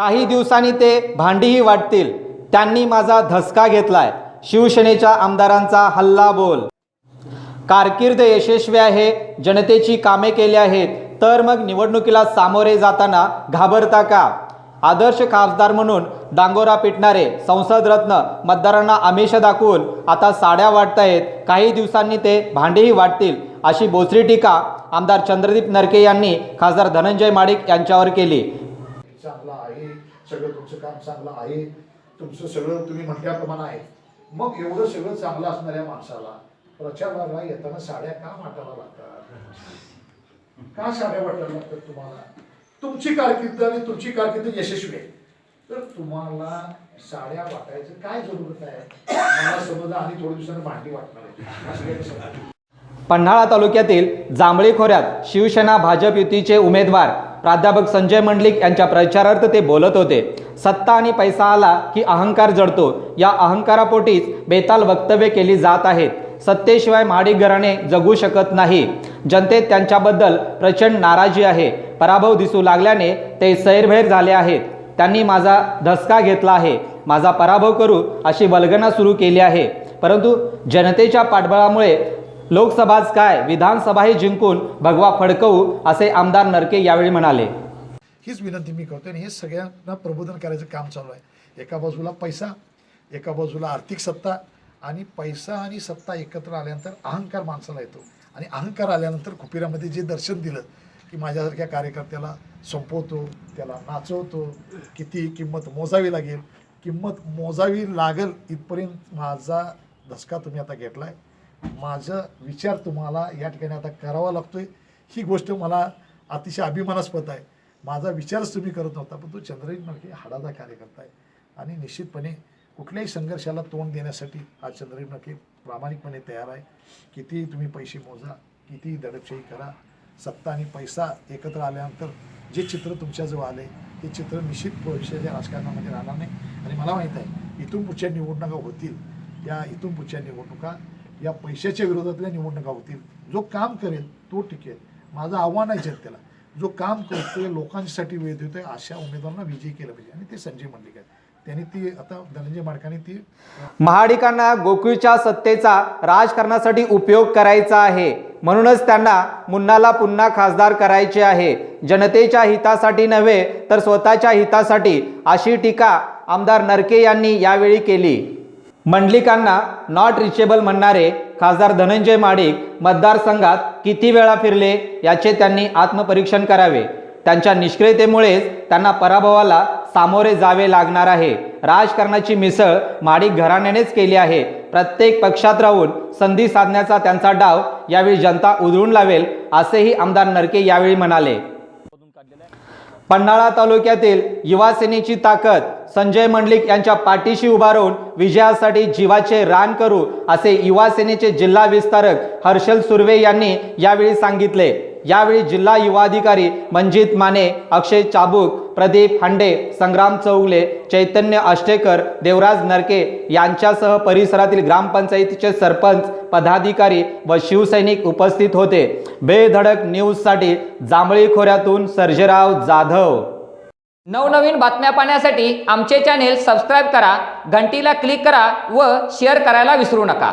काही दिवसांनी ते भांडीही वाटतील. त्यांनी माझा धसका घेतलाय. शिवसेनेच्या आमदारांचा हल्ला बोल. कारकीर्द यशस्वी आहे जनतेची कामे केली आहेत तर मग निवडणुकीला सामोरे जाताना घाबरता का? आदर्श खासदार म्हणून डांगोरा पिटणारे संसद रत्न मतदारांना आमिष दाखवून आता साड्या वाटतायत. काही दिवसांनी ते भांडेही वाटतील अशी बोचरी टीका आमदार चंद्रदीप नरके यांनी खासदार धनंजय माडिक यांच्यावर केली. आहे सगळं तुमचं काम चांगलं आहे. तुमचं सगळं तुम्ही म्हटल्याप्रमाणे आहे. मग एवढं सगळं चांगलं असणाऱ्या माणसाला प्रचाराला येताना साड्या का वाटायला लागतात? का साड्या वाटायला लागतात तुम्हाला? तुमची कारकीर्द आणि तुमची कारकीर्द यशस्वी आहे. तर तुम्हाला साड्या वाटायचं काय जरूरत आहे? मला समजा आणि थोड्या दिवसानं भांडी वाटणार आहे पन्हाळा तालुक्यातील जांभळी खोऱ्यात शिवसेना भाजप युतीचे उमेदवार प्राध्यापक संजय मंडलिक यांच्या प्रचारार्थ ते बोलत होते. सत्ता आणि पैसा आला की अहंकार जडतो या अहंकारापोटीच बेताल वक्तव्य केली जात आहेत. सत्तेशिवाय माडी घराणे जगू शकत नाही. जनतेत त्यांच्याबद्दल प्रचंड नाराजी आहे. पराभव दिसू लागल्याने ते सैरभैर झाले आहेत. त्यांनी माझा धसका घेतला आहे. माझा पराभव करू अशी वल्गना सुरू केली आहे. परंतु जनतेच्या पाठबळामुळे लोकसभाच काय? विधानसभाही जिंकून भगवा फडकवू असे आमदार नरके यावेळी म्हणाले. हीच विनंती मी करतो आणि हे सगळ्यांना प्रबोधन करायचं काम चालू आहे. एका बाजूला पैसा एका बाजूला आर्थिक सत्ता आणि पैसा आणि सत्ता एकत्र आल्यानंतर अहंकार माणसाला येतो. आणि अहंकार आल्यानंतर खुपिरामध्ये जे दर्शन दिलं की माझ्यासारख्या कार्यकर्त्याला संपवतो त्याला नाचवतो किती किंमत मोजावी लागेल किंमत मोजावी लागेल इथपर्यंत माझा धसका तुम्ही आता घेतला आहे माझं विचार तुम्हाला या ठिकाणी आता करावा लागतोय. ही गोष्ट मला अतिशय अभिमानास्पद आहे. माझा विचारच तुम्ही करत नव्हता पण तो चंद्रजीत नरके हाडाचा कार्यकर्ता आहे. आणि निश्चितपणे कुठल्याही संघर्षाला तोंड देण्यासाठी हा चंद्रजीत नरके प्रामाणिकपणे तयार आहे. कितीही तुम्ही पैसे मोजा कितीही दडपशाही करा सत्ता आणि पैसा एकत्र आल्यानंतर जे चित्र तुमच्याजवळ आले ते चित्र निश्चित भविष्याच्या राजकारणामध्ये राहणार नाही. आणि मला माहीत आहे इथून पुढच्या निवडणुका होतील. या इथून पुढच्या निवडणुका या पैशाच्या विरोधातल्या निवडणुका होतील. जो काम करेल तो टिकेल. माझं आव्हान आहे जनतेला. जो काम करतोय लोकांसाठी वेळ देतोय अशा उमेदवारांना विजयी केलं पाहिजे. आणि ते संजय मंडलिक आहेत. त्यांनी ती आता धनंजय माडकांनी ती महाडिकांना गोकुळच्या सत्तेचा राजकारणासाठी उपयोग करायचा आहे. म्हणूनच त्यांना मुन्नाला पुन्हा खासदार करायचे आहे. जनतेच्या हितासाठी नव्हे तर स्वतःच्या हितासाठी अशी टीका आमदार नरके यांनी यावेळी केली. मंडलिकांना नॉट रिचेबल म्हणणारे खासदार धनंजय माडिक मतदारसंघात किती वेळा फिरले याचे त्यांनी आत्मपरीक्षण करावे. त्यांच्या निष्क्रियतेमुळेच त्यांना पराभवाला सामोरे जावे लागणार आहे. राजकारणाची मिसळ माडिक घराण्यानेच केली आहे. प्रत्येक पक्षात राहून संधी साधण्याचा त्यांचा डाव यावेळी जनता उधळून लावेल असेही आमदार नरके यावेळी म्हणाले. पन्हाळा तालुक्यातील युवा सेनेची ताकद संजय मंडलिक यांच्या पाठीशी उभा राहून विजयासाठी जीवाचे रान करू असे युवा सेनेचे जिल्हा विस्तारक हर्षल सुर्वे यांनी यावेळी सांगितले. यावेळी जिल्हा युवाधिकारी मंजित माने अक्षय चाबूक प्रदीप हांडे संग्राम चौगले चैतन्य आष्टेकर देवराज नरके यांच्यासह परिसरातील ग्रामपंचायतीचे सरपंच पदाधिकारी व शिवसैनिक उपस्थित होते. बेधडक न्यूजसाठी जांभळी खोऱ्यातून सर्जेराव जाधव. नवनवीन बातम्या पाहण्यासाठी आमचे चॅनेल सबस्क्राईब करा घंटीला क्लिक करा व शेअर करायला विसरू नका.